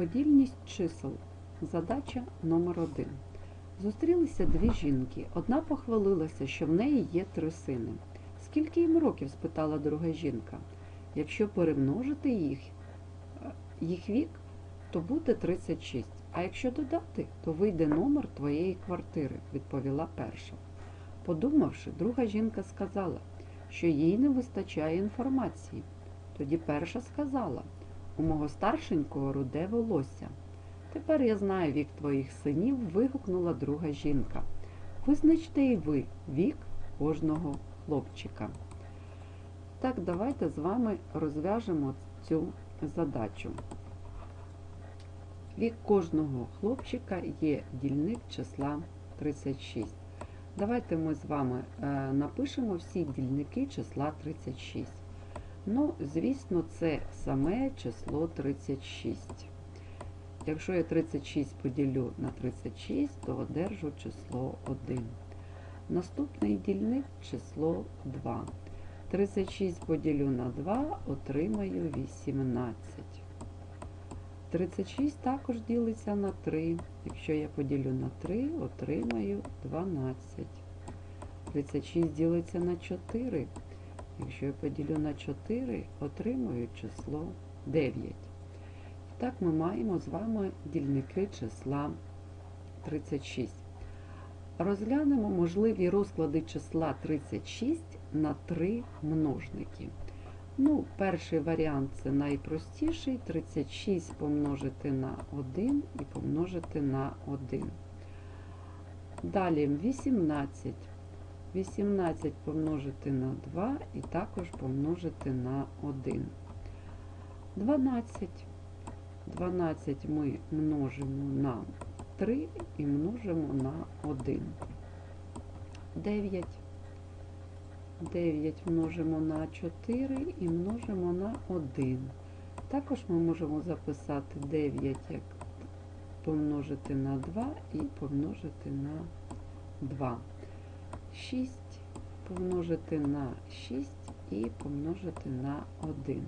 Розподільність чисел. Задача номер 1 Зустрілися дві жінки. Одна похвалилася, що в неї є три сини. Скільки їм років? спитала друга жінка. Якщо перемножити їх, е, їх вік, то буде 36. А якщо додати, то вийде номер твоєї квартири, відповіла перша. Подумавши, друга жінка сказала, що їй не вистачає інформації. Тоді перша сказала, у мого старшенького руде волосся. Тепер я знаю вік твоїх синів, вигукнула друга жінка. Визначте і ви вік кожного хлопчика. Так, давайте з вами розв'яжемо цю задачу. Вік кожного хлопчика є дільник числа 36. Давайте ми з вами е, напишемо всі дільники числа 36. Ну, звісно, це саме число 36. Якщо я 36 поділю на 36, то одержу число 1. Наступний дільник число 2. 36 поділю на 2, отримаю 18. 36 також ділиться на 3. Якщо я поділю на 3, отримаю 12. 36 ділиться на 4. Якщо я поділю на 4, отримую число 9. Так ми маємо з вами дільники числа 36. Розглянемо можливі розклади числа 36 на 3 множники. Ну, перший варіант це найпростіший. 36 помножити на 1 і помножити на 1. Далі 18. 18 помножити на 2 і також помножити на 1. 12. 12 ми множимо на 3 і множимо на 1. 9. 9 множимо на 4 і множимо на 1. Також ми можемо записати 9 як помножити на 2 і помножити на 2. 6 помножити на 6 і помножити на 1.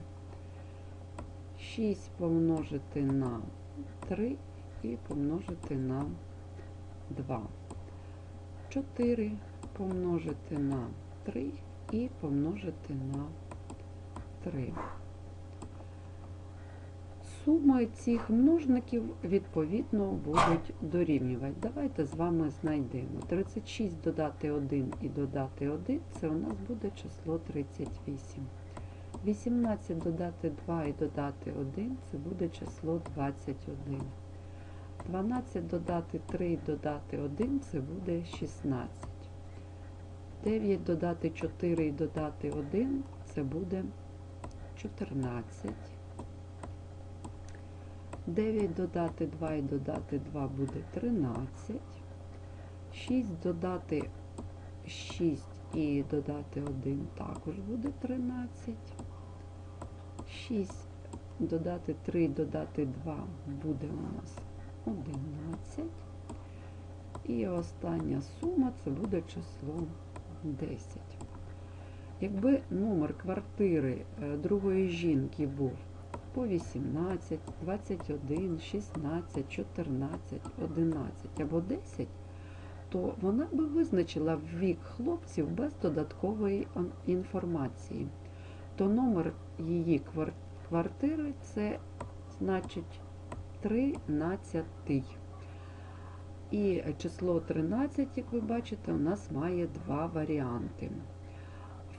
6 помножити на 3 і помножити на 2. 4 помножити на 3 і помножити на 3. Суми цих множників, відповідно, будуть дорівнювати. Давайте з вами знайдемо. 36 додати 1 і додати 1 це у нас буде число 38. 18 додати 2 і додати 1 це буде число 21. 12 додати 3 і додати 1 це буде 16. 9 додати 4 і додати 1 це буде 14. 9 додати 2 і додати 2 буде 13. 6 додати 6 і додати 1 також буде 13. 6 додати 3 і додати 2 буде у нас 11. І остання сума це буде число 10. Якби номер квартири другої жінки був по 18, 21, 16, 14, 11 або 10, то вона би визначила вік хлопців без додаткової інформації. То номер її квартири це значить 13. І число 13, як ви бачите, у нас має два варіанти.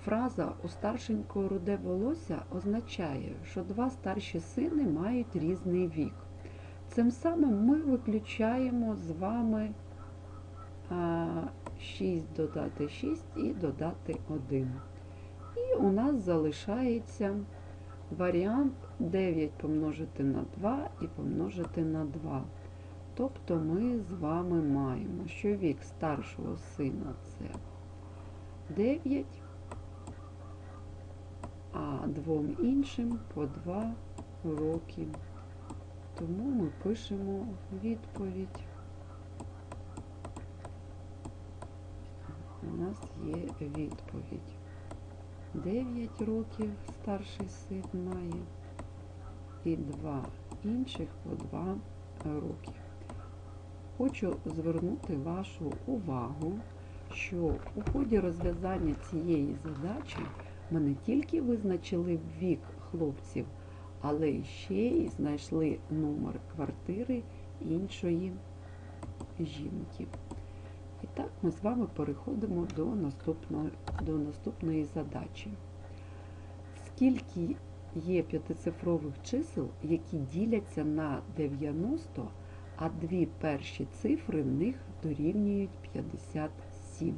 Фраза у старшенького руде волосся означає, що два старші сини мають різний вік. Цим самим ми виключаємо з вами 6 додати 6 і додати 1. І у нас залишається варіант 9 помножити на 2 і помножити на 2. Тобто ми з вами маємо, що вік старшого сина це 9, а двом іншим по 2 роки. Тому ми пишемо відповідь. У нас є відповідь. 9 років старший син має і 2 інших по 2 роки. Хочу звернути вашу увагу, що у ході розв'язання цієї задачі ми не тільки визначили вік хлопців, але ще й знайшли номер квартири іншої жінки. І так ми з вами переходимо до наступної, до наступної задачі. Скільки є п'ятицифрових чисел, які діляться на 90, а дві перші цифри в них дорівнюють 57.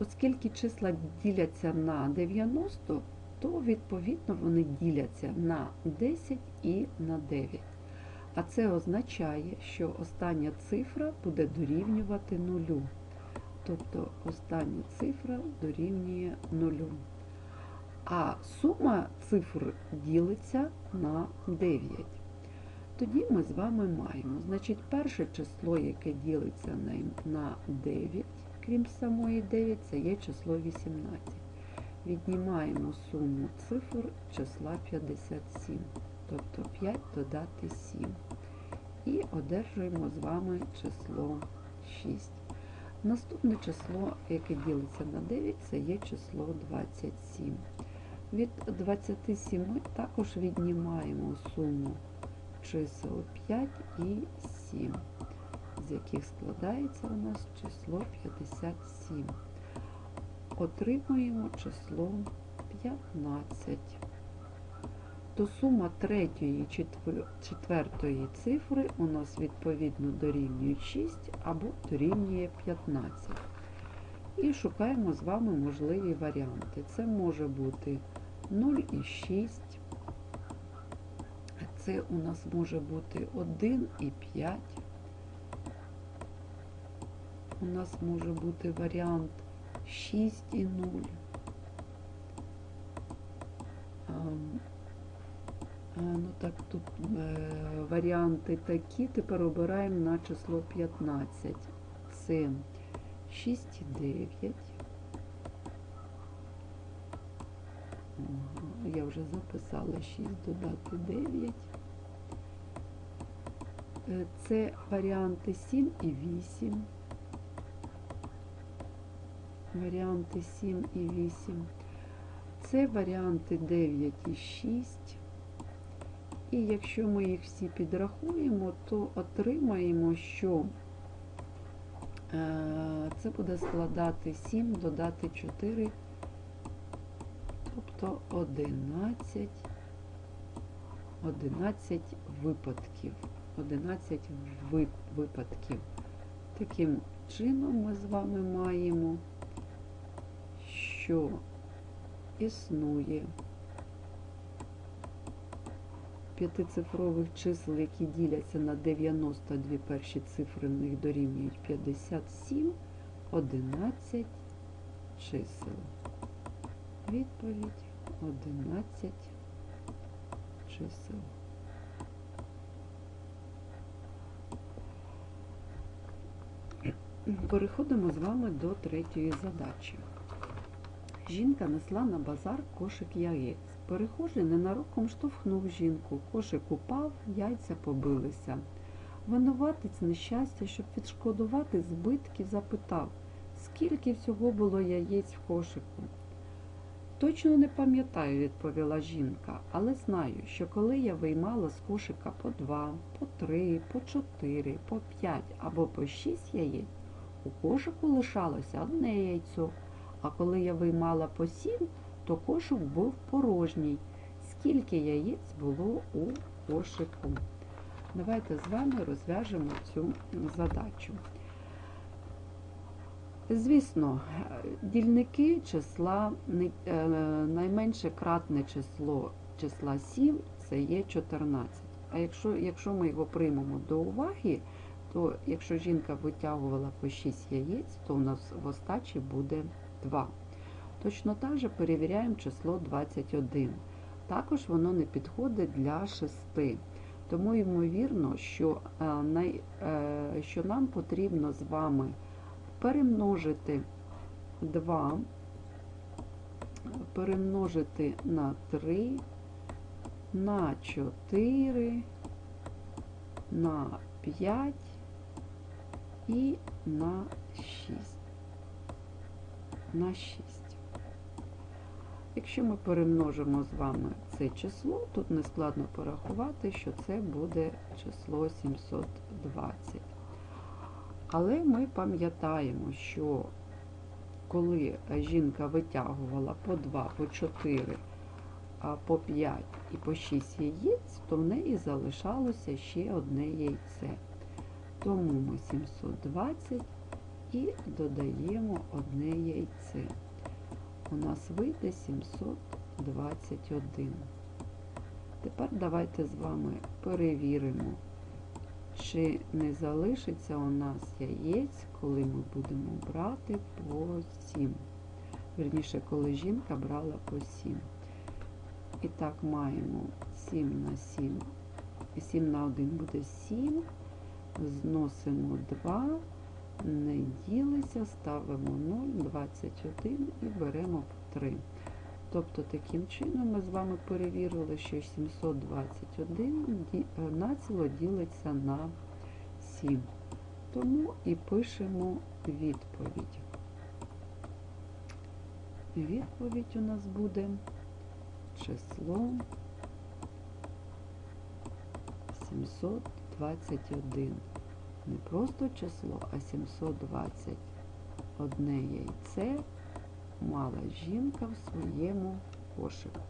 Оскільки числа діляться на 90, то відповідно вони діляться на 10 і на 9. А це означає, що остання цифра буде дорівнювати нулю. Тобто остання цифра дорівнює нулю. А сума цифр ділиться на 9. Тоді ми з вами маємо, значить, перше число, яке ділиться на 9, крім самої 9, це є число 18. Віднімаємо суму цифр числа 57, тобто 5 додати 7. І одержуємо з вами число 6. Наступне число, яке ділиться на 9, це є число 27. Від 27 також віднімаємо суму чисел 5 і 7, з яких складається у нас число 57. Отримуємо число 15. То сума третьої і четвертої цифри у нас відповідно дорівнює 6 або дорівнює 15. І шукаємо з вами можливі варіанти. Це може бути 0,6. Це у нас може бути 1,5. У нас може бути варіант 6,0. Ну так, тут е, варіанти такі. Тепер обираємо на число 15. Це 6,9. Я вже записала 6 додати 9. Е, Це варіанти 7 і 8. Варіанти 7 і 8. Це варіанти 9 і 6. І якщо ми їх всі підрахуємо, то отримаємо, що е, це буде складати 7 додати 4 тобто 11, 11 випадків. 11 випадків. Таким чином ми з вами маємо, що існує п'ятицифрових чисел, які діляться на 92 перші цифри, в них дорівнюють 57, 11 чисел. Відповідь 11 чисел. Переходимо з вами до третьої задачі. Жінка несла на базар кошик яєць. Перехожий ненароком штовхнув жінку, кошик упав, яйця побилися. Винуватець нещастя, щоб відшкодувати збитки, запитав, скільки всього було яєць в кошику. Точно не пам'ятаю, відповіла жінка, але знаю, що коли я виймала з кошика по два, по три, по чотири, по п'ять або по шість яєць, у кошику лишалося одне яйцо, а коли я виймала по сім, то кошик був порожній. Скільки яєць було у кошику? Давайте з вами розв'яжемо цю задачу. Звісно, дільники числа найменше кратне число числа 7 це є 14. А якщо якщо ми його приймемо до уваги, то якщо жінка витягувала по 6 яєць, то у нас в остачі буде 2. Точно так же перевіряємо число 21. Також воно не підходить для 6. Тому, ймовірно, що, що нам потрібно з вами перемножити 2, перемножити на 3 на 4, на 5 і на 6. На 6. Якщо ми перемножимо з вами це число, тут не складно порахувати, що це буде число 720. Але ми пам'ятаємо, що коли жінка витягувала по 2, по 4, по 5 і по 6 яєць, то в неї залишалося ще одне яйце. Тому ми 720 і додаємо одне яйце. У нас вийде 721. Тепер давайте з вами перевіримо, чи не залишиться у нас яєць, коли ми будемо брати по 7. Вірніше, коли жінка брала по 7. І так маємо 7 на 7. 7 на 1 буде 7. Зносимо 2, не ділиться, ставимо 0, 21 і беремо 3. Тобто таким чином ми з вами перевірили, що 721 ді- е, націло ділиться на 7. Тому і пишемо відповідь. Відповідь у нас буде число 721. Не просто число, а 721 яйце мала жінка в своєму кошику.